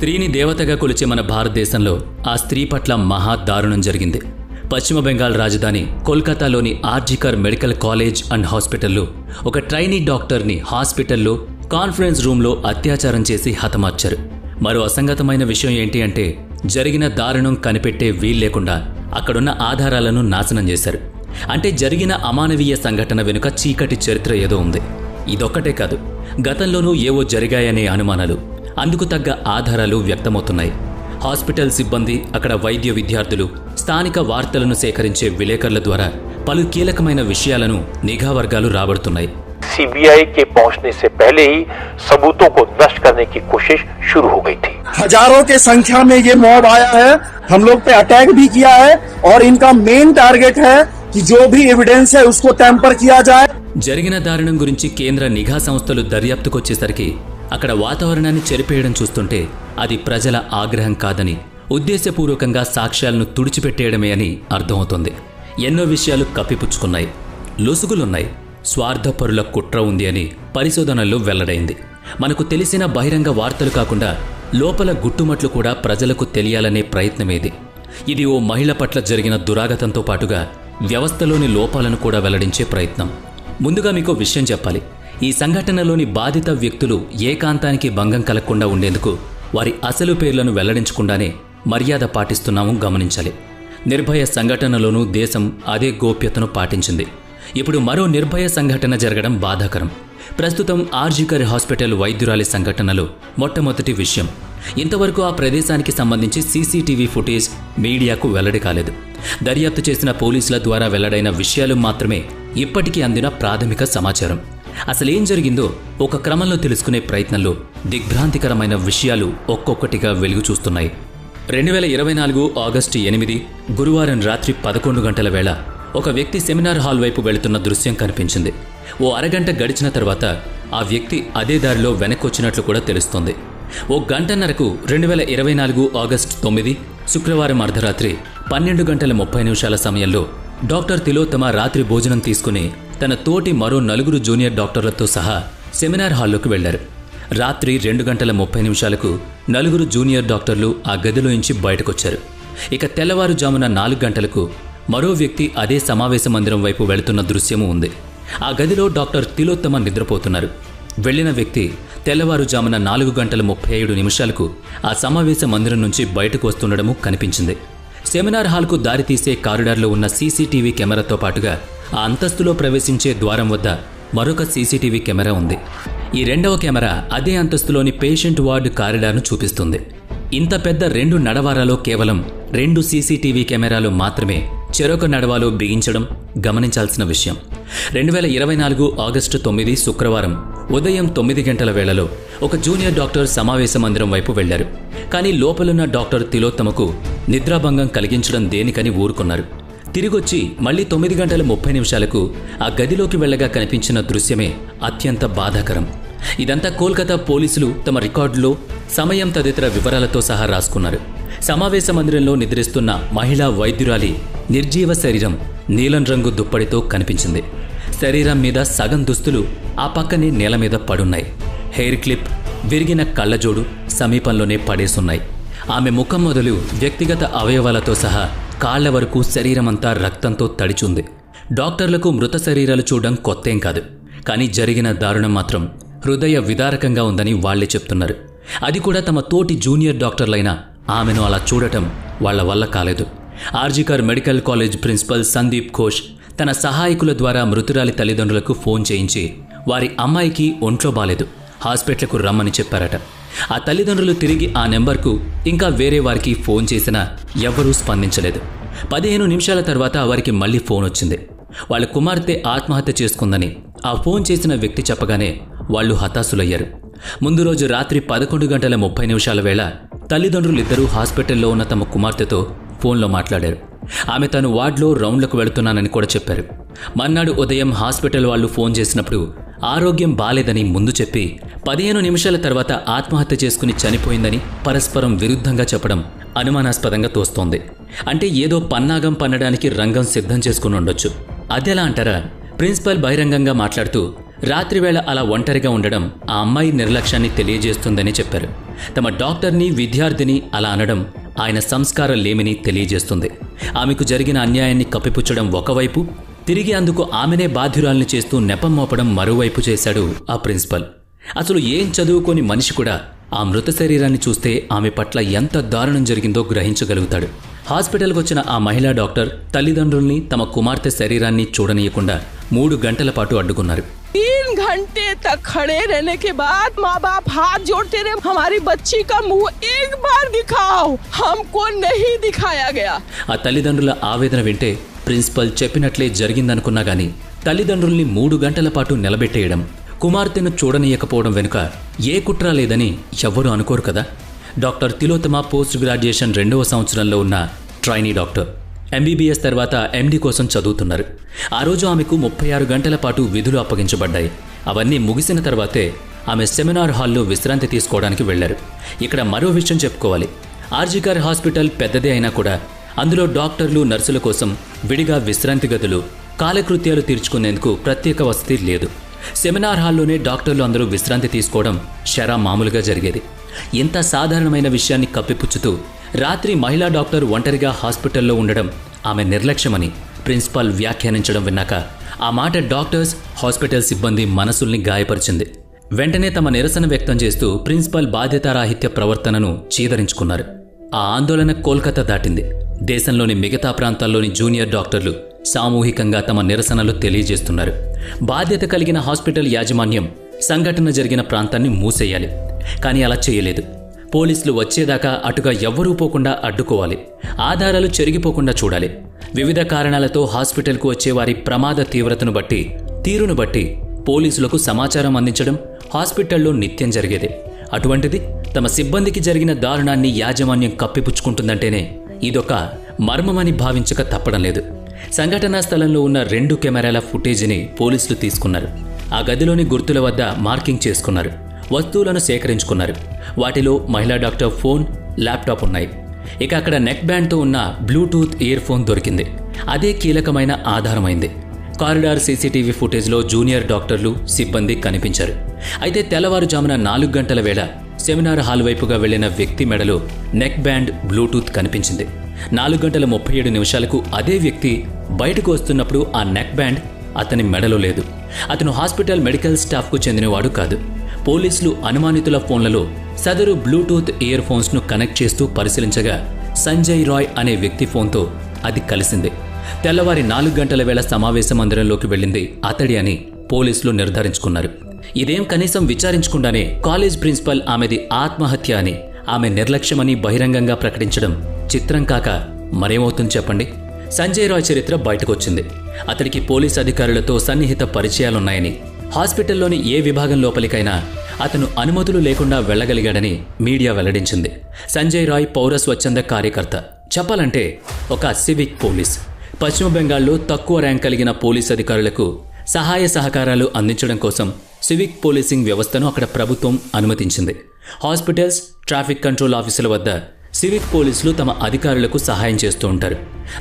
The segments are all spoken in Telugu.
స్త్రీని దేవతగా కొలిచే మన భారతదేశంలో ఆ స్త్రీ పట్ల మహా దారుణం జరిగింది. పశ్చిమ బెంగాల్ రాజధాని కోల్కతాలోని ఆర్జికర్ మెడికల్ కాలేజ్ అండ్ హాస్పిటల్లో ఒక ట్రైనీ డాక్టర్ని హాస్పిటల్లో కాన్ఫరెన్స్ రూమ్లో అత్యాచారం చేసి హతమార్చారు. మరో అసంగతమైన విషయం ఏంటి అంటే జరిగిన దారుణం కనిపెట్టే వీల్లేకుండా అక్కడున్న ఆధారాలను నాశనం చేశారు. అంటే జరిగిన అమానవీయ సంఘటన వెనుక చీకటి చరిత్ర ఏదో ఉంది. ఇదొక్కటే కాదు గతంలోనూ ఏవో జరిగాయనే అనుమానాలు. అందుకు తగ్గ ఆధారాలు వ్యక్తమవుతున్నాయి హాస్పిటల్ సిబ్బంది అక్కడ వైద్య విద్యార్థులు స్థానిక వార్తలను సేకరించే విలేకరుల ద్వారా పలు కీలకమైన విషయాలను నిఘా వర్గాలు రాబడుతున్నాయి सीबीआई के पहुंचने से पहले ही सबूतों को नष्ट करने की कोशिश शुरू हो गई थी हजारों के संख्या में ये मॉब आया है हम लोग पे अटैक भी किया है और इनका मेन टारगेट है कि जो भी एविडेंस है उसको टैंपर किया जाए జరిగిన దారుణం గురించి కేంద్ర నిఘా సంస్థలు దర్యాప్తుకొచ్చేసరికి అక్కడ వాతావరణాన్ని చెరిపేయడం చూస్తుంటే అది ప్రజల ఆగ్రహం కాదని ఉద్దేశపూర్వకంగా సాక్ష్యాలను తుడిచిపెట్టేయడమే అని అర్థమవుతుంది. ఎన్నో విషయాలు కప్పిపుచ్చుకున్నాయి. లొసుగులున్నాయి. స్వార్థపరుల కుట్ర ఉంది అని పరిశోధనల్లో వెల్లడైంది. మనకు తెలిసిన బహిరంగ వార్తలు కాకుండా లోపల గుట్టుమట్లు కూడా ప్రజలకు తెలియాలనే ప్రయత్నమేది. ఇది ఓ మహిళ పట్ల జరిగిన దురాగతంతో పాటుగా వ్యవస్థలోని లోపాలను కూడా వెల్లడించే ప్రయత్నం. ముందుగా మీకు విషయం చెప్పాలి. ఈ సంఘటనలోని బాధిత వ్యక్తులు ఏకాంతానికి భంగం కలగకుండా ఉండేందుకు వారి అసలు పేర్లను వెల్లడించకుండానే మర్యాద పాటిస్తున్నాము గమనించాలి. నిర్భయ సంఘటనలోనూ దేశం అదే గోప్యతను పాటించింది. ఇప్పుడు మరో నిర్భయ సంఘటన జరగడం బాధాకరం. ప్రస్తుతం ఆర్జికర్ హాస్పిటల్ వైద్యురాలి సంఘటనలు మొట్టమొదటి విషయం. ఇంతవరకు ఆ ప్రదేశానికి సంబంధించి సీసీటీవీ ఫుటేజ్ మీడియాకు వెల్లడి కాలేదు. దర్యాప్తు చేసిన పోలీసుల ద్వారా వెల్లడైన విషయాలు మాత్రమే ఇప్పటికీ అందిన ప్రాథమిక సమాచారం. అసలేం జరిగిందో ఒక క్రమంలో తెలుసుకునే ప్రయత్నంలో దిగ్భ్రాంతికరమైన విషయాలు ఒక్కొక్కటిగా వెలుగు చూస్తున్నాయి. రెండు వేల ఇరవై నాలుగు ఆగస్టు ఎనిమిది గురువారం రాత్రి పదకొండు గంటల వేళ ఒక వ్యక్తి సెమినార్ హాల్ వైపు వెళుతున్న దృశ్యం కనిపించింది. ఓ అరగంట గడిచిన తర్వాత ఆ వ్యక్తి అదే దారిలో వెనక్కొచ్చినట్లు కూడా తెలుస్తోంది. ఓ గంటన్నరకు రెండు వేల ఇరవై నాలుగు ఆగస్టు తొమ్మిది శుక్రవారం అర్ధరాత్రి పన్నెండు గంటల ముప్పై నిమిషాల సమయంలో డాక్టర్ తిలోత్తమ రాత్రి భోజనం తీసుకుని తన తోటి మరో నలుగురు జూనియర్ డాక్టర్లతో సహా సెమినార్ హాల్లోకి వెళ్ళారు రాత్రి రెండు గంటల ముప్పై నిమిషాలకు నలుగురు జూనియర్ డాక్టర్లు ఆ గదిలోంచి బయటకొచ్చారు. ఇక తెల్లవారుజామున నాలుగు గంటలకు మరో వ్యక్తి అదే సమావేశ మందిరం వైపు వెళుతున్న దృశ్యము ఉంది. ఆ గదిలో డాక్టర్ తిలోత్తమ నిద్రపోతున్నారు. వెళ్ళిన వ్యక్తి తెల్లవారుజామున నాలుగు గంటల ముప్పై ఏడు నిమిషాలకు ఆ సమావేశ మందిరం నుంచి బయటకు వస్తుండడము కనిపించింది. సెమినార్ హాల్కు దారితీసే కారిడార్లో ఉన్న సీసీటీవీ కెమెరాతో పాటుగా ఆ అంతస్తులో ప్రవేశించే ద్వారం వద్ద మరొక సీసీటీవీ కెమెరా ఉంది. ఈ రెండవ కెమెరా అదే అంతస్తులోని పేషెంట్ వార్డు కారిడార్ను చూపిస్తుంది. ఇంత పెద్ద రెండు నడవారాలో కేవలం రెండు సీసీటీవీ కెమెరాలు మాత్రమే చెరొక నడవాలో బిగించడం గమనించాల్సిన విషయం. రెండు వేల ఇరవై నాలుగు ఆగస్టు తొమ్మిది శుక్రవారం ఉదయం తొమ్మిది గంటల వేళలో ఒక జూనియర్ డాక్టర్ సమావేశ మందిరం వైపు వెళ్ళారు కానీ లోపలున్న డాక్టర్ తిలోత్తమకు నిద్రాభంగం కలిగించడం దేనికని ఊరుకున్నారు. తిరిగొచ్చి మళ్ళీ తొమ్మిది గంటల ముప్పై నిమిషాలకు ఆ గదిలోకి వెళ్ళగా కనిపించిన దృశ్యమే అత్యంత బాధాకరం. ఇదంతా కోల్కతా పోలీసులు తమ రికార్డులో సమయం తదితర వివరాలతో సహా రాసుకున్నారు. సమావేశ మందిరంలో నిద్రిస్తున్న మహిళా వైద్యురాలి నిర్జీవ శరీరం నీలం రంగు దుప్పటితో కనిపించింది. శరీరం మీద సగం దుస్తులు ఆ పక్కనే నేల మీద పడున్నాయి. హెయిర్ క్లిప్ విరిగిన కళ్ళజోడు సమీపంలోనే పడేసున్నాయి. ఆమె ముఖం మొదలు వ్యక్తిగత అవయవాలతో సహా కాళ్ళ వరకు శరీరమంతా రక్తంతో తడిచుంది. డాక్టర్లకు మృత శరీరాలు చూడడం కొత్తేం కాదు. కానీ జరిగిన దారుణం మాత్రం హృదయ విదారకంగా ఉందని వాళ్ళే చెప్తున్నారు. అది కూడా తమ తోటి జూనియర్ డాక్టర్లైన ఆమెను అలా చూడటం వాళ్ళ వల్ల కాలేదు. RG Kar medical college principal Sandip Ghosh తన సహాయకుల ద్వారా మృతురాలి తల్లిదండ్రులకు ఫోన్ చేయించి వారి అమ్మాయికి ఒంట్లో బాలేదు. హాస్పిటల్కు రమ్మని చెప్పారట. ఆ తల్లిదండ్రులు తిరిగి ఆ నెంబర్కు ఇంకా వేరే వారికి ఫోన్ చేసినా ఎవరూ స్పందించలేదు. పదిహేను నిమిషాల తర్వాత వారికి మళ్ళీ ఫోన్ వచ్చింది. వాళ్ళ కుమార్తె ఆత్మహత్య చేసుకుందని ఆ ఫోన్ చేసిన వ్యక్తి చెప్పగానే వాళ్ళు హతాశులయ్యారు. ముందు రోజు రాత్రి పదకొండు గంటల ముప్పై నిమిషాల వేళ తల్లిదండ్రులిద్దరూ హాస్పిటల్లో ఉన్న తమ కుమార్తెతో ఫోన్లో మాట్లాడారు. ఆమె తను వార్డులో రౌండ్లకు వెళుతున్నానని కూడా చెప్పారు. మర్నాడు ఉదయం హాస్పిటల్ వాళ్ళు ఫోన్ చేసినప్పుడు ఆరోగ్యం బాలేదని ముందు చెప్పి పదిహేను నిమిషాల తర్వాత ఆత్మహత్య చేసుకుని చనిపోయిందని పరస్పరం విరుద్ధంగా చెప్పడం అనుమానాస్పదంగా తోస్తోంది. అంటే ఏదో పన్నాగం పన్నడానికి రంగం సిద్ధం చేసుకుని ఉండొచ్చు. అదెలా అంటారా? ప్రిన్సిపల్ బహిరంగంగా మాట్లాడుతూ రాత్రివేళ అలా ఒంటరిగా ఉండడం ఆ అమ్మాయి నిర్లక్ష్యాన్ని తెలియజేస్తుందని చెప్పారు. తమ డాక్టర్ని విద్యార్థిని అలా అనడం ఆయన సంస్కారం లేమిని తెలియజేస్తుంది. ఆమెకు జరిగిన అన్యాయాన్ని కప్పిపుచ్చడం ఒకవైపు తిరిగి అందుకు ఆమెనే బాధ్యురాల్ని చేస్తూ నెపం మోపడం మరోవైపు చేశాడు ఆ ప్రిన్సిపల్ అసలు ఏం చదువుకోని మనిషి కూడా ఆ మృత శరీరాన్ని చూస్తే ఆమె పట్ల ఎంత దారుణం జరిగిందో గ్రహించగలుగుతాడు హాస్పిటల్కి వచ్చిన ఆ మహిళా డాక్టర్ తల్లిదండ్రుల్ని తమ కుమార్తె శరీరాన్ని చూడనీయకుండా మూడు గంటల పాటు అడ్డుకున్నారు तीन घंटे तक खड़े रहने के बाद माँ बाप हाथ जोड़ते रहे हमारी बच्ची का मुंह एक बार दिखाओ हमको नहीं दिखाया गया ఆ తల్లిదండ్రుల ఆవేదన వింటే ప్రిన్సిపల్ చెప్పినట్లే జరిగిందనుకున్నా గాని తల్లిదండ్రుల్ని మూడు గంటల పాటు నిలబెట్టేయడం కుమార్తెను చూడనీయకపోవడం వెనుక ఏ కుట్ర లేదని ఎవ్వరూ అనుకోరు కదా? డాక్టర్ తిలోత్తమ పోస్ట్ గ్రాడ్యుయేషన్ రెండవ సంవత్సరంలో ఉన్న ట్రైనీ డాక్టర్. ఎంబీబీఎస్ తర్వాత ఎండి కోసం చదువుతున్నారు. ఆ రోజు ఆమెకు ముప్పై ఆరు గంటల పాటు విధులు అప్పగించబడ్డాయి. అవన్నీ ముగిసిన తర్వాతే ఆమె సెమినార్ హాల్లో విశ్రాంతి తీసుకోవడానికి వెళ్ళారు ఇక్కడ మరో విషయం చెప్పుకోవాలి. ఆర్జికర్ హాస్పిటల్ పెద్దదే అయినా కూడా అందులో డాక్టర్లు నర్సుల కోసం విడిగా విశ్రాంతి గదులు కాలకృత్యాలు తీర్చుకునేందుకు ప్రత్యేక వసతి లేదు. సెమినార్ హాల్లోనే డాక్టర్లు అందరూ విశ్రాంతి తీసుకోవడం షరా మామూలుగా జరిగేది. ఇంత సాధారణమైన విషయాన్ని కప్పిపుచ్చుతూ రాత్రి మహిళా డాక్టర్ ఒంటరిగా హాస్పిటల్లో ఉండడం ఆమె నిర్లక్ష్యమని ప్రిన్సిపాల్ వ్యాఖ్యానించడం విన్నాక ఆ మాట డాక్టర్స్ హాస్పిటల్ సిబ్బంది మనసుల్ని గాయపరిచింది. వెంటనే తమ నిరసన వ్యక్తం చేస్తూ ప్రిన్సిపాల్ బాధ్యతారాహిత్య ప్రవర్తనను చీదరించుకున్నారు. ఆ ఆందోళన కోల్కతా దాటింది. దేశంలోని మిగతా ప్రాంతాల్లోని జూనియర్ డాక్టర్లు సామూహికంగా తమ నిరసనలు తెలియజేస్తున్నారు. బాధ్యత కలిగిన హాస్పిటల్ యాజమాన్యం సంఘటన జరిగిన ప్రాంతాన్ని మూసేయాలి. కానీ అలా చేయలేదు. పోలీసులు వచ్చేదాకా అటుగా ఎవ్వరూ పోకుండా అడ్డుకోవాలి. ఆధారాలు చెరిగిపోకుండా చూడాలి. వివిధ కారణాలతో హాస్పిటల్కు వచ్చే వారి ప్రమాద తీవ్రతను బట్టి తీరును బట్టి పోలీసులకు సమాచారం అందించడం హాస్పిటల్లో నిత్యం జరిగేది. అటువంటిది తమ సిబ్బందికి జరిగిన దారుణాన్ని యాజమాన్యం కప్పిపుచ్చుకుంటుందంటేనే ఇదొక మర్మమని భావించక తప్పడం లేదు. సంఘటనా స్థలంలో ఉన్న రెండు కెమెరాల ఫుటేజీని పోలీసులు తీసుకున్నారు. ఆ గదిలోని గుర్తుల వద్ద మార్కింగ్ చేసుకున్నారు. వస్తువులను సేకరించుకున్నారు. వాటిలో మహిళా డాక్టర్ ఫోన్ ల్యాప్టాప్ ఉన్నాయి. ఇక అక్కడ నెక్ బ్యాండ్తో ఉన్న బ్లూటూత్ ఇయర్ ఫోన్ దొరికింది. అదే కీలకమైన ఆధారమైంది. కారిడార్ సీసీటీవీ ఫుటేజ్లో జూనియర్ డాక్టర్లు సిబ్బంది కనిపించారు. అయితే తెల్లవారుజామున నాలుగు గంటల వేళ సెమినార్ హాల్ వైపుగా వెళ్ళిన వ్యక్తి మెడలో నెక్ బ్యాండ్ బ్లూటూత్ కనిపించింది. నాలుగు గంటల ముప్పై ఏడు నిమిషాలకు అదే వ్యక్తి బయటకు వస్తున్నప్పుడు ఆ నెక్ బ్యాండ్ అతని మెడలో లేదు. అతను హాస్పిటల్ మెడికల్ స్టాఫ్కు చెందినవాడు కాదు. పోలీసులు అనుమానితుల ఫోన్లలో సదరు బ్లూటూత్ ఇయర్ ఫోన్స్ను కనెక్ట్ చేస్తూ పరిశీలించగా సంజయ్ రాయ్ అనే వ్యక్తి ఫోన్తో అది కలిసింది. తెల్లవారి నాలుగు గంటల వేళ సమావేశ మందిరంలోకి వెళ్ళింది అతడి అని పోలీసులు నిర్ధారించుకున్నారు. ఇదేం కనీసం విచారించకుండానే కాలేజ్ ప్రిన్సిపల్ ఆమెది ఆత్మహత్య అని ఆమె నిర్లక్ష్యమని బహిరంగంగా ప్రకటించడం చిత్రం కాక మరేమవుతుంది చెప్పండి? సంజయ్ రాయ్ చరిత్ర బయటకొచ్చింది. అతడికి పోలీస్ అధికారులతో సన్నిహిత పరిచయాలున్నాయని హాస్పిటల్లోని ఏ విభాగం లోపలికైనా అతను అనుమతులు లేకుండా వెళ్ళగలిగాడని మీడియా వెల్లడించింది. సంజయ్ రాయ్ పౌర స్వచ్ఛంద కార్యకర్త. చెప్పాలంటే ఒక సివిక్ పోలీస్. పశ్చిమ బెంగాల్లో తక్కువ ర్యాంక్ కలిగిన పోలీస్ అధికారులకు సహాయ సహకారాలు అందించడం కోసం సివిక్ పోలీసింగ్ వ్యవస్థను అక్కడ ప్రభుత్వం అనుమతించింది. హాస్పిటల్స్ ట్రాఫిక్ కంట్రోల్ ఆఫీసుల వద్ద సివిక్ పోలీసులు తమ అధికారులకు సహాయం చేస్తూ ఉంటారు.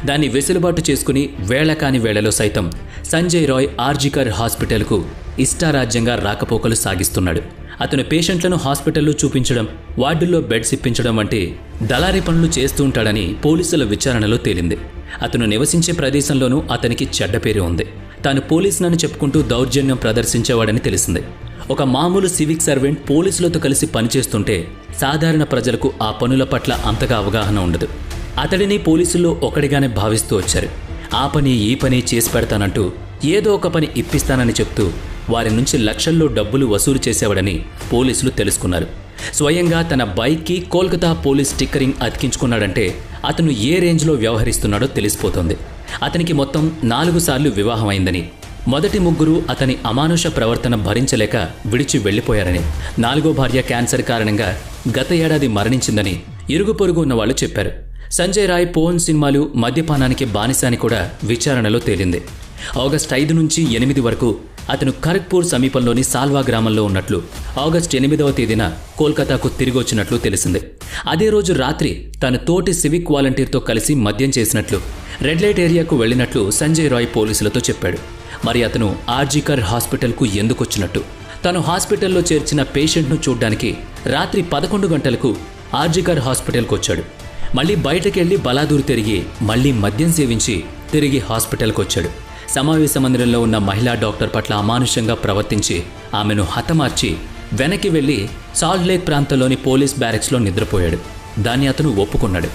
దాన్ని వెసులుబాటు చేసుకుని వేళ కాని వేళలో సైతం సంజయ్ రాయ్ ఆర్జికర్ హాస్పిటల్కు ఇష్టారాజ్యంగా రాకపోకలు సాగిస్తున్నాడు. అతను పేషెంట్లను హాస్పిటల్లో చూపించడం వార్డుల్లో బెడ్స్ ఇప్పించడం వంటి దళారీ పనులు చేస్తూ ఉంటాడని పోలీసుల విచారణలో తేలింది. అతను నివసించే ప్రదేశంలోనూ అతనికి చెడ్డ పేరు ఉంది. తాను పోలీసునని చెప్పుకుంటూ దౌర్జన్యం ప్రదర్శించేవాడని తెలిసింది. ఒక మామూలు సివిక్ సర్వెంట్ పోలీసులతో కలిసి పనిచేస్తుంటే సాధారణ ప్రజలకు ఆ పనుల పట్ల అంతగా అవగాహన ఉండదు. అతడిని పోలీసుల్లో ఒకడిగానే భావిస్తూ వచ్చారు. ఆ పని ఈ పని చేసి పెడతానంటూ ఏదో ఒక పని ఇప్పిస్తానని చెప్తూ వారి నుంచి లక్షల్లో డబ్బులు వసూలు చేసేవాడని పోలీసులు తెలుసుకున్నారు. స్వయంగా తన బైక్కి కోల్కతా పోలీస్ స్టిక్కరింగ్ అతికించుకున్నాడంటే అతను ఏ రేంజ్లో వ్యవహరిస్తున్నాడో తెలిసిపోతోంది. అతనికి మొత్తం నాలుగు సార్లు వివాహమైందని మొదటి ముగ్గురు అతని అమానుష ప్రవర్తన భరించలేక విడిచి వెళ్ళిపోయారని నాలుగో భార్య క్యాన్సర్ కారణంగా గత ఏడాది మరణించిందని ఇరుగు పొరుగు ఉన్న వాళ్ళు చెప్పారు. సంజయ్ రాయ్ పోన్ సినిమాలు మద్యపానానికి బానిస అని కూడా విచారణలో తేలింది. ఆగస్ట్ ఐదు నుంచి ఎనిమిది వరకు అతను ఖరగ్పూర్ సమీపంలోని సాల్వా గ్రామంలో ఉన్నట్లు ఆగస్ట్ ఎనిమిదవ తేదీన కోల్కతాకు తిరిగి వచ్చినట్లు తెలిసింది. అదే రోజు రాత్రి తన తోటి సివిక్ వాలంటీర్తో కలిసి మద్యం చేసినట్లు రెడ్ లైట్ ఏరియాకు వెళ్ళినట్లు సంజయ్ రాయ్ పోలీసులతో చెప్పాడు. మరి అతను ఆర్జీకర్ హాస్పిటల్కు ఎందుకు వచ్చినట్టు తను హాస్పిటల్లో చేర్చిన పేషెంట్ను చూడ్డానికి రాత్రి పదకొండు గంటలకు ఆర్జికర్ హాస్పిటల్కు వచ్చాడు. మళ్ళీ బయటకెళ్ళి బలాదూరు తిరిగి మళ్ళీ మద్యం సేవించి తిరిగి హాస్పిటల్కి వచ్చాడు. సమావేశ మందిరంలో ఉన్న మహిళా డాక్టర్ పట్ల అమానుషంగా ప్రవర్తించి ఆమెను హతమార్చి వెనక్కి వెళ్ళి సాల్ట్ లేక్ ప్రాంతంలోని పోలీస్ బ్యారెక్స్లో నిద్రపోయాడు. దాన్ని అతను ఒప్పుకున్నాడు.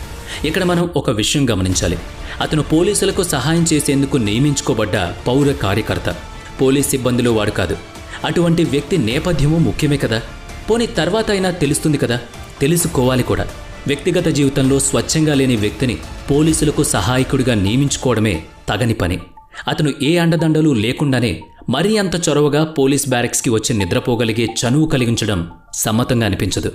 ఇక్కడ మనం ఒక విషయం గమనించాలి. అతను పోలీసులకు సహాయం చేసేందుకు నియమించుకోబడ్డ పౌర కార్యకర్త. పోలీస్ సిబ్బందిలో వాడు కాదు. అటువంటి వ్యక్తి నేపథ్యము ముఖ్యమే కదా. పోనీ తర్వాత అయినా తెలుస్తుంది కదా? తెలుసుకోవాలి కూడా. వ్యక్తిగత జీవితంలో స్వచ్ఛంగా లేని వ్యక్తిని పోలీసులకు సహాయకుడిగా నియమించుకోవడమే తగని పని. అతను ఏ అండదండలు లేకుండానే మరీ అంత చొరవగా పోలీస్ బ్యారెక్స్కి వచ్చి నిద్రపోగలిగే చనువు కలిగించడం సమ్మతంగా అనిపించదు.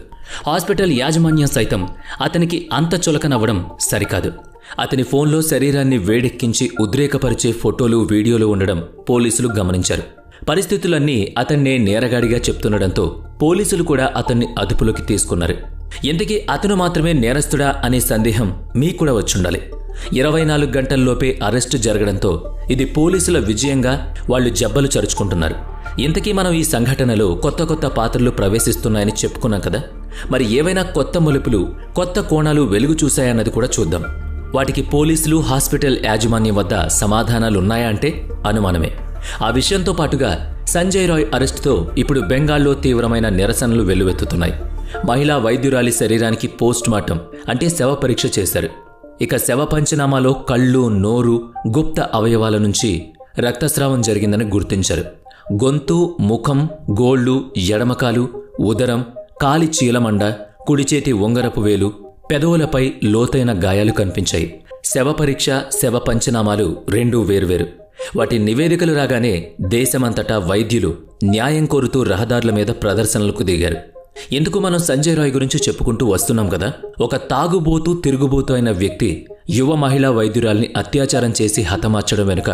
హాస్పిటల్ యాజమాన్యం సైతం అతనికి అంత చులకనవ్వడం సరికాదు. అతని ఫోన్లో శరీరాన్ని వేడెక్కించి ఉద్రేకపరిచే ఫోటోలు వీడియోలు ఉండడం పోలీసులు గమనించారు. పరిస్థితులన్నీ అతన్నే నేరగాడిగా చెప్తుండడంతో పోలీసులు కూడా అతన్ని అదుపులోకి తీసుకున్నారు. ఇంతకీ అతను మాత్రమే నేరస్తుడా అనే సందేహం మీకు కూడా వచ్చుండాలి. ఇరవై నాలుగు గంటల్లోపే అరెస్టు జరగడంతో ఇది పోలీసుల విజయంగా వాళ్ళు జబ్బలు చరుచుకుంటున్నారు. ఇంతకీ మనం ఈ సంఘటనలో కొత్త కొత్త పాత్రలు ప్రవేశిస్తున్నాయని చెప్పుకున్నాం కదా? మరి ఏవైనా కొత్త మలుపులు కొత్త కోణాలు వెలుగు చూశాయన్నది కూడా చూద్దాం. వాటికి పోలీసులు హాస్పిటల్ యాజమాన్యం వద్ద సమాధానాలున్నాయా అంటే అనుమానమే. ఆ విషయంతో పాటుగా సంజయ్ రాయ్ అరెస్టుతో ఇప్పుడు బెంగాల్లో తీవ్రమైన నిరసనలు వెల్లువెత్తుతున్నాయి. మహిళా వైద్యురాలి శరీరానికి పోస్ట్ మార్టం అంటే శవ పరీక్ష చేశారు. ఇక శవ పంచనామాలో కళ్ళు నోరు గుప్త అవయవాల నుంచి రక్తస్రావం జరిగిందని గుర్తించారు. గొంతు ముఖం గోళ్ళు ఎడమకాలు ఉదరం కాలి చీలమండ కుడిచేతి ఉంగరపు వేలు పెదవులపై లోతైన గాయాలు కనిపించాయి. శవ పరీక్ష శవ పంచనామాలు రెండూ వేర్వేరు. వాటి నివేదికలు రాగానే దేశమంతటా వైద్యులు న్యాయం కోరుతూ రహదారుల మీద ప్రదర్శనలకు దిగారు. ఎందుకు మనం సంజయ్ రాయ్ గురించి చెప్పుకుంటూ వస్తున్నాం కదా? ఒక తాగుబోతూ తిరుగుబోతూ అయిన వ్యక్తి యువ మహిళా వైద్యురాల్ని అత్యాచారం చేసి హతమార్చడం వెనుక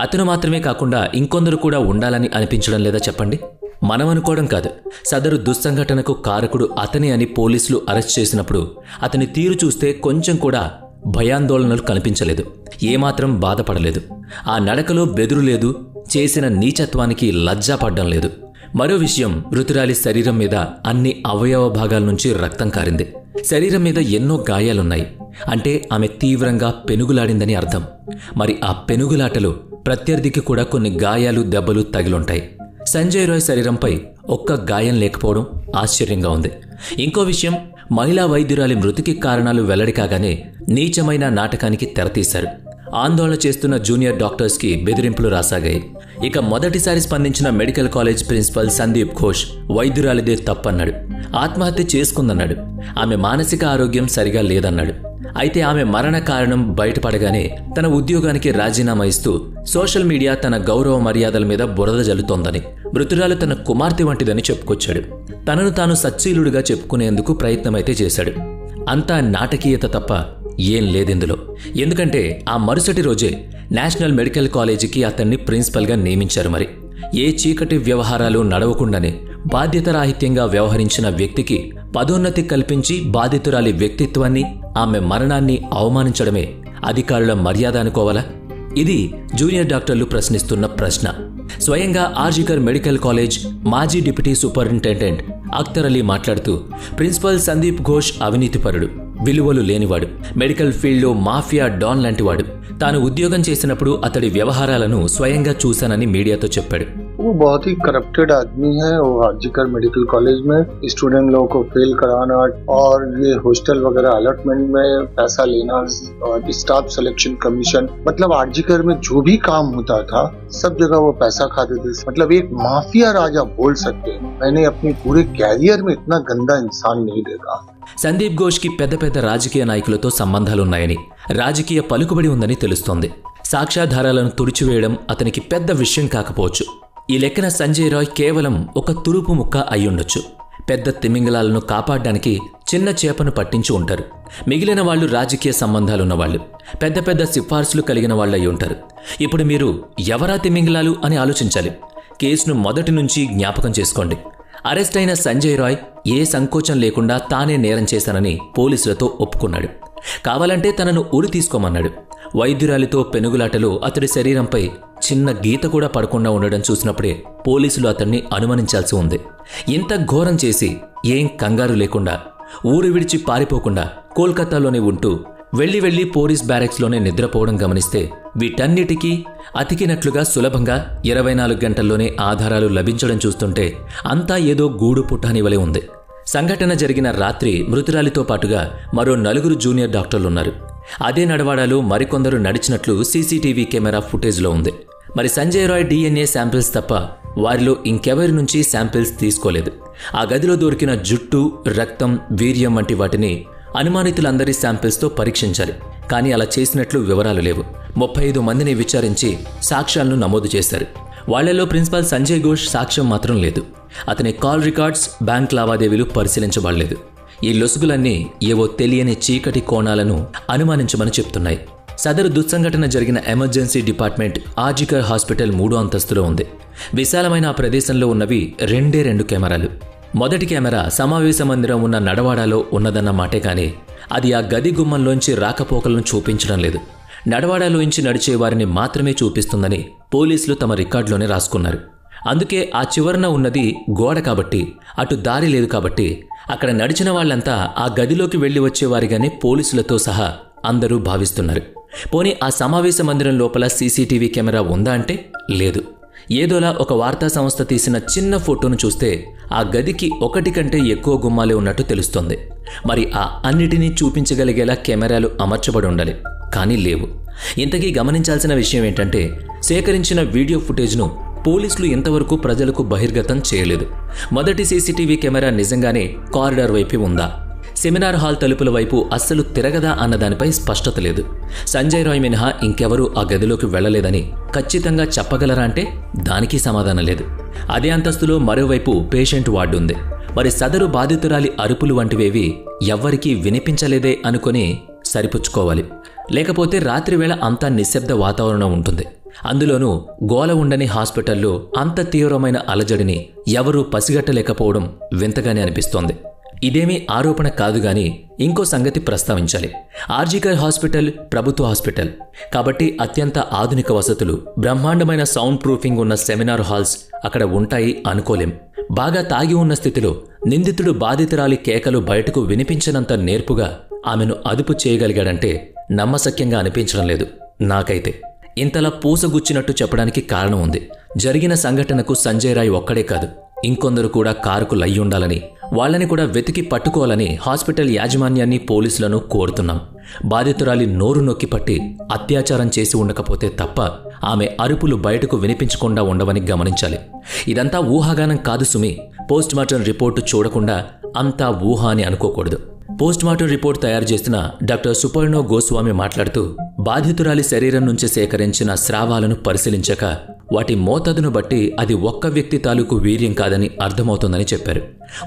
అతను మాత్రమే కాకుండా ఇంకొందరు కూడా ఉండాలని అనిపించడం లేదా చెప్పండి? మనం అనుకోవడం కాదు. సదరు దుస్సంఘటనకు కారకుడు అతని అని పోలీసులు అరెస్ట్ చేసినప్పుడు అతని తీరు చూస్తే కొంచెం కూడా భయాందోళనలు కనిపించలేదు. ఏమాత్రం బాధపడలేదు. ఆ నడకలో బెదురు లేదు. చేసిన నీచత్వానికి లజ్జా పడ్డం లేదు. మరో విషయం మృతురాలి శరీరం మీద అన్ని అవయవ భాగాల నుంచి రక్తం కారింది. శరీరం మీద ఎన్నో గాయాలున్నాయి. అంటే ఆమె తీవ్రంగా పెనుగులాడిందని అర్థం. మరి ఆ పెనుగులాటలో ప్రత్యర్థికి కూడా కొన్ని గాయాలు దెబ్బలు తగిలుంటాయి. సంజయ్ రాయ్ శరీరంపై ఒక్క గాయం లేకపోవడం ఆశ్చర్యంగా ఉంది. ఇంకో విషయం మహిళా వైద్యురాలి మృతికి కారణాలు వెల్లడి కాగానే నీచమైన నాటకానికి తెరతీశారు. ఆందోళన చేస్తున్న జూనియర్ డాక్టర్స్కి బెదిరింపులు రాసాగాయి. ఇక మొదటిసారి స్పందించిన medical college principal Sandip Ghosh వైద్యురాలిదే తప్పన్నాడు. ఆత్మహత్య చేసుకుందన్నాడు. ఆమె మానసిక ఆరోగ్యం సరిగా లేదన్నాడు. అయితే ఆమె మరణ కారణం బయటపడగానే తన ఉద్యోగానికి రాజీనామా ఇస్తూ సోషల్ మీడియా తన గౌరవ మర్యాదల మీద బురద జల్లుతోందని మృతురాలు తన కుమార్తె వంటిదని చెప్పుకొచ్చాడు. తనను తాను సచ్చీలుడిగా చెప్పుకునేందుకు ప్రయత్నమైతే చేశాడు. అంతా నాటకీయత తప్ప ఏం లేదెందులో? ఎందుకంటే ఆ మరుసటి రోజే నేషనల్ మెడికల్ కాలేజీకి అతన్ని ప్రిన్సిపల్గా నియమించారు మరి. ఏ చీకటి వ్యవహారాలు నడవకుండానే బాధ్యతరాహిత్యంగా వ్యవహరించిన వ్యక్తికి పదోన్నతి కల్పించి బాధితురాలి వ్యక్తిత్వాన్ని ఆమె మరణాన్ని అవమానించడమే అధికారుల మర్యాద అనుకోవాలా? ఇది జూనియర్ డాక్టర్లు ప్రశ్నిస్తున్న ప్రశ్న. స్వయంగా ఆర్జికర్ మెడికల్ కాలేజ్ మాజీ డిప్యూటీ సూపరింటెండెంట్ అఖ్తర్ అలీ మాట్లాడుతూ ప్రిన్సిపల్ సందీప్ ఘోష్ అవినీతిపరుడు. విలువలు లేనివాడు మెడికల్ ఫీల్డ్లో మాఫియా డాన్ లాంటివాడు తాను ఉద్యోగం చేసినప్పుడు అతడి వ్యవహారాలను స్వయంగా చూశానని మీడియాతో చెప్పాడు वो बहुत ही करप्टेड आदमी है वो हाजीकर मेडिकल कॉलेज में स्टूडेंट लोगों को फेल कराना और ये हॉस्टल वगैरह अलॉटमेंट में पैसा लेना और स्टाफ सिलेक्शन कमीशन मतलब आरजीकर में जो भी काम होता था सब जगह वो पैसा खाते थे मतलब एक माफिया राजा बोल सकते हैं मैंने अपने पूरे कैरियर में इतना गंदा इंसान नहीं देखा సందీప్ ఘోష్కి పెద్ద పెద్ద రాజకీయ నాయకులతో సంబంధాలున్నాయని రాజకీయ పలుకుబడి ఉందని తెలుస్తోంది. సాక్ష్యాధారాలను తుడిచివేయడం అతనికి పెద్ద విషయం కాకపోవచ్చు. ఈ లెక్కన సంజయ్ రాయ్ కేవలం ఒక తురుపు ముక్క అయ్యుండొచ్చు. పెద్ద తిమింగలాలను కాపాడడానికి చిన్న చేపను పట్టించి ఉంటారు. మిగిలిన వాళ్ళు రాజకీయ సంబంధాలున్నవాళ్ళు. పెద్ద పెద్ద సిఫార్సులు కలిగిన వాళ్ళు అయి ఉంటారు. ఇప్పుడు మీరు ఎవరా తిమింగలాలు అని ఆలోచించాలి. కేసును మొదటి నుంచి జ్ఞాపకం చేసుకోండి. అరెస్ట్ అయిన సంజయ్ రాయ్ ఏ సంకోచం లేకుండా తానే నేరం చేశానని పోలీసులతో ఒప్పుకున్నాడు. కావాలంటే తనను ఉరి తీసుకోమన్నాడు. వైద్యురాలితో పెనుగులాటలో అతడి శరీరంపై చిన్న గీత కూడా పడకుండా ఉండడం చూసినప్పుడే పోలీసులు అతన్ని అనుమానించాల్సి ఉంది. ఇంత ఘోరం చేసి ఏం కంగారు లేకుండా ఊరు విడిచి పారిపోకుండా కోల్కతాలోనే ఉంటూ వెళ్ళి వెళ్ళి పోలీస్ బ్యారెక్స్లోనే నిద్రపోవడం గమనిస్తే వీటన్నిటికీ అతికినట్లుగా సులభంగా ఇరవై నాలుగు గంటల్లోనే ఆధారాలు లభించడం చూస్తుంటే అంతా ఏదో గూడు పుట్టానివలే ఉంది. సంఘటన జరిగిన రాత్రి మృతురాలితో పాటుగా మరో నలుగురు జూనియర్ డాక్టర్లున్నారు. అదే నడవాడాలో మరికొందరు నడిచినట్లు సీసీటీవీ కెమెరా ఫుటేజ్లో ఉంది. మరి సంజయ్ రాయ్ డిఎన్ఏ శాంపిల్స్ తప్ప వారిలో ఇంకెవరి నుంచి శాంపిల్స్ తీసుకోలేదు. ఆ గదిలో దొరికిన జుట్టు రక్తం వీర్యం వంటి వాటిని అనుమానితులందరి శాంపిల్స్తో పరీక్షించాలి. కానీ అలా చేసినట్లు వివరాలు లేవు. ముప్పై ఐదు మందిని విచారించి సాక్ష్యాలను నమోదు చేశారు. వాళ్ళలో ప్రిన్సిపాల్ సంజయ్ ఘోష్ సాక్ష్యం మాత్రం లేదు. అతని కాల్ రికార్డ్స్ బ్యాంక్ లావాదేవీలు పరిశీలించబడలేదు. ఈ లొసుగులన్నీ ఏవో తెలియని చీకటి కోణాలను అనుమానించమని చెప్తున్నాయి. సదరు దుస్సంఘటన జరిగిన ఎమర్జెన్సీ డిపార్ట్మెంట్ ఆర్జికర్ హాస్పిటల్ మూడో అంతస్తులో ఉంది. విశాలమైన ఆ ప్రదేశంలో ఉన్నవి రెండే రెండు కెమెరాలు. మొదటి కెమెరా సమావేశ మందిరం ఉన్న నడవాడాలో ఉన్నదన్న మాటే కానీ అది ఆ గది గుమ్మంలోంచి రాకపోకలను చూపించడం లేదు. నడవాడాలోంచి నడిచే వారిని మాత్రమే చూపిస్తుందని పోలీసులు తమ రికార్డులోనే రాసుకున్నారు. అందుకే ఆ చివరన ఉన్నది గోడ కాబట్టి అటు దారి లేదు కాబట్టి అక్కడ నడిచిన వాళ్ళంతా ఆ గదిలోకి వెళ్ళి వచ్చేవారిగానే పోలీసులతో సహా అందరూ భావిస్తున్నారు. పోనీ ఆ సమావేశ మందిరం లోపల సీసీటీవీ కెమెరా ఉందా అంటే లేదు. ఏదోలా ఒక వార్తా సంస్థ తీసిన చిన్న ఫోటోను చూస్తే ఆ గదికి ఒకటి కంటే ఎక్కువ గుమ్మాలే ఉన్నట్టు తెలుస్తోంది. మరి ఆ అన్నిటినీ చూపించగలిగేలా కెమెరాలు అమర్చబడి ఉండాలి కానీ లేవు. ఇంతకీ గమనించాల్సిన విషయం ఏంటంటే సేకరించిన వీడియో ఫుటేజ్ను పోలీసులు ఇంతవరకు ప్రజలకు బహిర్గతం చేయలేదు. మొదటి సీసీటీవీ కెమెరా నిజంగానే కారిడార్ వైపు ఉందా? సెమినార్ హాల్ తలుపుల వైపు అస్సలు తిరగదా అన్న దానిపై స్పష్టత లేదు. సంజయ్ రాయ్ మినహా ఇంకెవరూ ఆ గదిలోకి వెళ్ళలేదని ఖచ్చితంగా చెప్పగలరా అంటే దానికి సమాధానం లేదు. అదే అంతస్తులో మరోవైపు పేషెంట్ వార్డు ఉంది. మరి సదరు బాధితురాలి అరుపులు వంటివేవి ఎవ్వరికీ వినిపించలేదే అనుకొని సరిపుచ్చుకోవాలి. లేకపోతే రాత్రివేళ అంతా నిశ్శబ్ద వాతావరణం ఉంటుంది. అందులోనూ గోల ఉండని హాస్పిటల్లో అంత తీవ్రమైన అలజడిని ఎవరూ పసిగట్టలేకపోవడం వింతగానే అనిపిస్తోంది. ఇదేమీ ఆరోపణ కాదు గాని ఇంకో సంగతి ప్రస్తావించాలి. ఆర్జికర్ హాస్పిటల్ ప్రభుత్వ హాస్పిటల్. కాబట్టి అత్యంత ఆధునిక వసతులు బ్రహ్మాండమైన సౌండ్ ప్రూఫింగ్ ఉన్న సెమినార్ హాల్స్ అక్కడ ఉంటాయి అనుకోలేం. బాగా తాగి ఉన్న స్థితిలో నిందితుడు బాధితురాలి కేకలు బయటకు వినిపించినంత నేర్పుగా ఆమెను అదుపు చేయగలిగాడంటే నమ్మశక్యంగా అనిపించడం లేదు నాకైతే. ఇంతలా పూసగుచ్చినట్టు చెప్పడానికి కారణం ఉంది. జరిగిన సంఘటనకు సంజయ్ రాయ్ ఒక్కడే కాదు ఇంకొందరు కూడా కారుకు లయ్యుండాలని వాళ్ళని కూడా వెతికి పట్టుకోవాలని హాస్పిటల్ యాజమాన్యాన్ని పోలీసులను కోరుతున్నాం. బాధితురాలి నోరు నొక్కి పట్టి అత్యాచారం చేసి ఉండకపోతే తప్ప ఆమె అరుపులు బయటకు వినిపించకుండా ఉండవని గమనించాలి. ఇదంతా ఊహాగానం కాదు సుమి. పోస్ట్మార్టం రిపోర్టు చూడకుండా అంతా ఊహ అని అనుకోకూడదు. పోస్ట్మార్టం రిపోర్ట్ తయారు చేసిన డాక్టర్ సుపర్ణో గోస్వామి మాట్లాడుతూ బాధితురాలి శరీరం నుంచి సేకరించిన స్రావాలను పరిశీలించక వాటి మోతాదును బట్టి అది ఒక్క వ్యక్తి తాలూకు వీర్యం కాదని అర్థమవుతుందని చెప్పారు.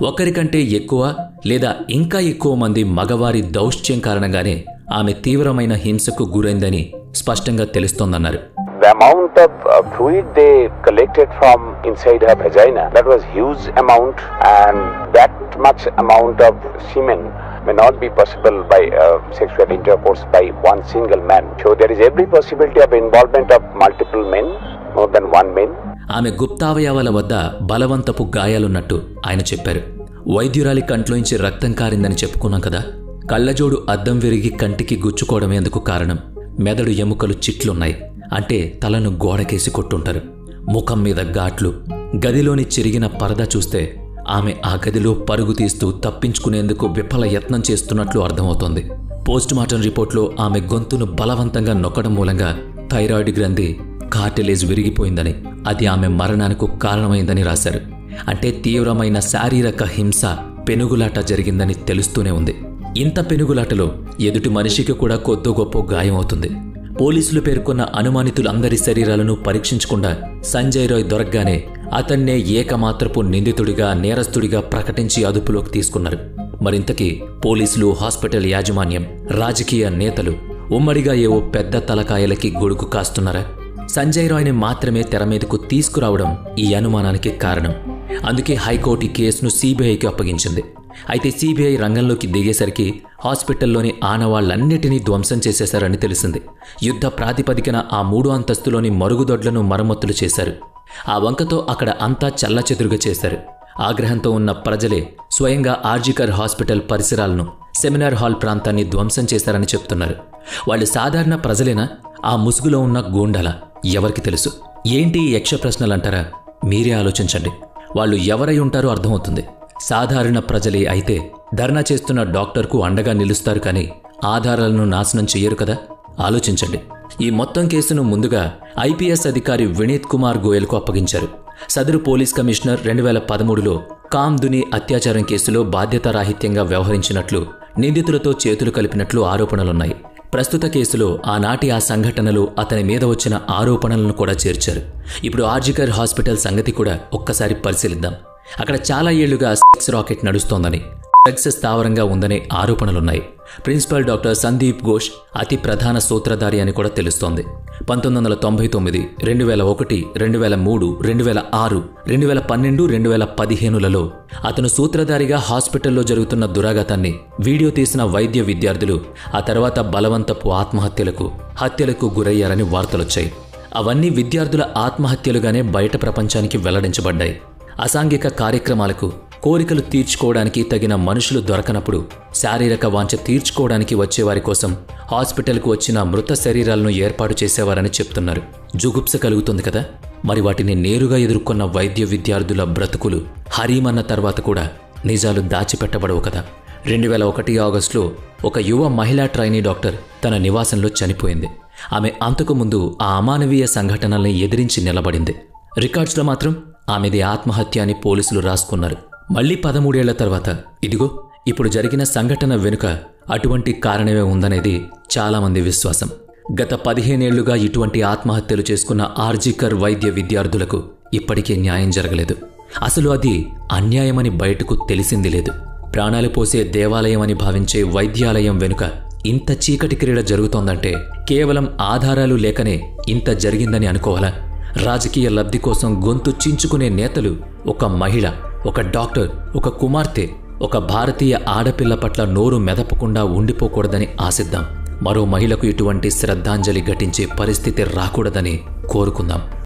ఒక్కరికంటే ఎక్కువ లేదా ఇంకా ఎక్కువ మంది మగవారి దౌష్ట్యం కారణంగానే ఆమె తీవ్రమైన హింసకు గురైందని స్పష్టంగా తెలుస్తోందన్నారు. The amount of uh, fluid they collected from inside her vagina, that was huge amount and that much amount of semen may not be possible by uh, sexual intercourse by one single man. So there is every possibility of involvement of multiple men, more than one man. ఆమె గుప్తావయవాల వద్ద బలవంతపు గాయాలున్నట్టు ఆయన చెప్పారు. వైద్యురాలి కంట్లోంచి రక్తం కారిందని చెప్పుకున్నాం కదా? కళ్ళజోడు అద్దం విరిగి కంటికి గుచ్చుకోవడమే అందుకు కారణం. మెదడు ఎముకలు చిట్లున్నాయి. అంటే తలను గోడకేసి కొట్టుంటారు. ముఖం మీద ఘాట్లు గదిలోని చిరిగిన పరద చూస్తే ఆమె ఆ గదిలో పరుగు తీస్తూ తప్పించుకునేందుకు విఫల యత్నం చేస్తున్నట్లు అర్థమవుతోంది. పోస్టుమార్టం రిపోర్ట్లో ఆమె గొంతును బలవంతంగా నొక్కడం మూలంగా థైరాయిడ్ గ్రంథి కార్టిలేజ్ విరిగిపోయిందని అది ఆమె మరణానికి కారణమైందని రాశారు. అంటే తీవ్రమైన శారీరక హింస పెనుగులాట జరిగిందని తెలుస్తూనే ఉంది. ఇంత పెనుగులాటలో ఎదుటి మనిషికి కూడా కొద్దో గొప్ప గాయం అవుతుంది పోలీసులు పేర్కొన్న అనుమానితులందరి శరీరాలను పరీక్షించకుండా సంజయ్ రాయ్ దొరకగానే అతన్నే ఏకమాత్రపు నిందితుడిగా నేరస్తుడిగా ప్రకటించి అదుపులోకి తీసుకున్నారు. మరింతకీ పోలీసులు హాస్పిటల్ యాజమాన్యం రాజకీయ నేతలు ఉమ్మడిగా ఏవో పెద్ద తలకాయలకి గొడుగు కాస్తున్నారా? సంజయ్ రాయ్ని మాత్రమే తెర మీదకు తీసుకురావడం ఈ అనుమానానికి కారణం. అందుకే హైకోర్టు ఈ కేసును సీబీఐకి అప్పగించింది. అయితే సిబిఐ రంగంలోకి దిగేసరికి హాస్పిటల్లోని ఆనవాళ్ళన్నిటినీ ధ్వంసం చేసేశారని తెలిసింది. యుద్ధ ప్రాతిపదికన ఆ మూడు అంతస్తులోని మరుగుదొడ్లను మరమ్మతులు చేశారు. ఆ వంకతో అక్కడ అంతా చల్లచెదురుగా చేశారు. ఆగ్రహంతో ఉన్న ప్రజలే స్వయంగా ఆర్జికర్ హాస్పిటల్ పరిసరాలను సెమినార్ హాల్ ప్రాంతాన్ని ధ్వంసం చేశారని చెప్తున్నారు. వాళ్ళు సాధారణ ప్రజలేనా? ఆ ముసుగులో ఉన్న గూండాల? ఎవరికి తెలుసు? ఏంటి ఈ యక్ష ప్రశ్నలంటారా మీరే ఆలోచించండి. వాళ్ళు ఎవరై ఉంటారో అర్థమవుతుంది. సాధారణ ప్రజలే అయితే ధర్నా చేస్తున్న డాక్టర్కు అండగా నిలుస్తారు కానీ ఆధారాలను నాశనం చెయ్యరు కదా? ఆలోచించండి. ఈ మొత్తం కేసును ముందుగా ఐపీఎస్ అధికారి వినీత్ కుమార్ గోయల్కు అప్పగించారు. సదరు పోలీస్ కమిషనర్ రెండు వేల పదమూడులో కామ్ దుని అత్యాచారం కేసులో బాధ్యతారాహిత్యంగా వ్యవహరించినట్లు నిందితులతో చేతులు కలిపినట్లు ఆరోపణలున్నాయి. ప్రస్తుత కేసులో ఆనాటి ఆ సంఘటనలు అతని మీద వచ్చిన ఆరోపణలను కూడా చేర్చారు. ఇప్పుడు ఆర్జికర్ హాస్పిటల్ సంగతి కూడా ఒక్కసారి పరిశీలిద్దాం. అక్కడ చాలా ఏళ్ళుగా సెక్స్ రాకెట్ నడుస్తోందని డ్రగ్స్ స్థావరంగా ఉందనే ఆరోపణలున్నాయి. ప్రిన్సిపల్ డాక్టర్ సందీప్ ఘోష్ అతి ప్రధాన సూత్రధారి అని కూడా తెలుస్తోంది. పంతొమ్మిది వందల తొంభై తొమ్మిది రెండు వేల ఒకటి రెండు వేల మూడు రెండు వేల ఆరు రెండు వేల పన్నెండు రెండు వేల పదిహేనులలో అతను సూత్రధారిగా హాస్పిటల్లో జరుగుతున్న దురాఘాతాన్ని వీడియో తీసిన వైద్య విద్యార్థులు ఆ తర్వాత బలవంతపు ఆత్మహత్యలకు హత్యలకు గురయ్యారని వార్తలొచ్చాయి. అవన్నీ విద్యార్థుల ఆత్మహత్యలుగానే బయట ప్రపంచానికి వెల్లడించబడ్డాయి. అసాంఘిక కార్యక్రమాలకు కోరికలు తీర్చుకోవడానికి తగిన మనుషులు దొరకనప్పుడు శారీరక వాంఛ తీర్చుకోవడానికి వచ్చేవారి కోసం హాస్పిటల్కు వచ్చిన మృత శరీరాలను ఏర్పాటు చేసేవారని చెప్తున్నారు. జుగుప్స కలుగుతుంది కదా? మరి వాటిని నేరుగా ఎదుర్కొన్న వైద్య విద్యార్థుల బ్రతుకులు హరీమన్న తర్వాత కూడా నిజాలు దాచిపెట్టబడవు కదా? రెండు వేల ఒకటి ఆగస్టులో ఒక యువ మహిళా ట్రైనీ డాక్టర్ తన నివాసంలో చనిపోయింది. ఆమె అంతకుముందు ఆ అమానవీయ సంఘటనల్ని ఎదిరించి నిలబడింది. రికార్డ్స్లో మాత్రం ఆమెది ఆత్మహత్య అని పోలీసులు రాసుకున్నారు. మళ్ళీ పదమూడేళ్ళ తర్వాత ఇదిగో ఇప్పుడు జరిగిన సంఘటన వెనుక అటువంటి కారణమే ఉందనేది చాలామంది విశ్వాసం. గత పదిహేనేళ్ళుగా ఇటువంటి ఆత్మహత్యలు చేసుకున్న ఆర్జికర్ వైద్య విద్యార్థులకు ఇప్పటికీ న్యాయం జరగలేదు. అసలు అది అన్యాయమని బయటకు తెలిసింది లేదు. ప్రాణాలు పోసే దేవాలయం అని భావించే వైద్యాలయం వెనుక ఇంత చీకటి క్రీడ జరుగుతోందంటే కేవలం ఆధారాలు లేకనే ఇంత జరిగిందని అనుకోవాలా? రాజకీయ లబ్ధి కోసం గొంతు చించుకునే నేతలు ఒక మహిళ ఒక డాక్టర్ ఒక కుమార్తె ఒక భారతీయ ఆడపిల్ల పట్ల నోరు మెదపకుండా ఉండిపోకూడదని ఆశిద్దాం. మరో మహిళకు ఇటువంటి శ్రద్ధాంజలి ఘటించే పరిస్థితి రాకూడదని కోరుకుందాం.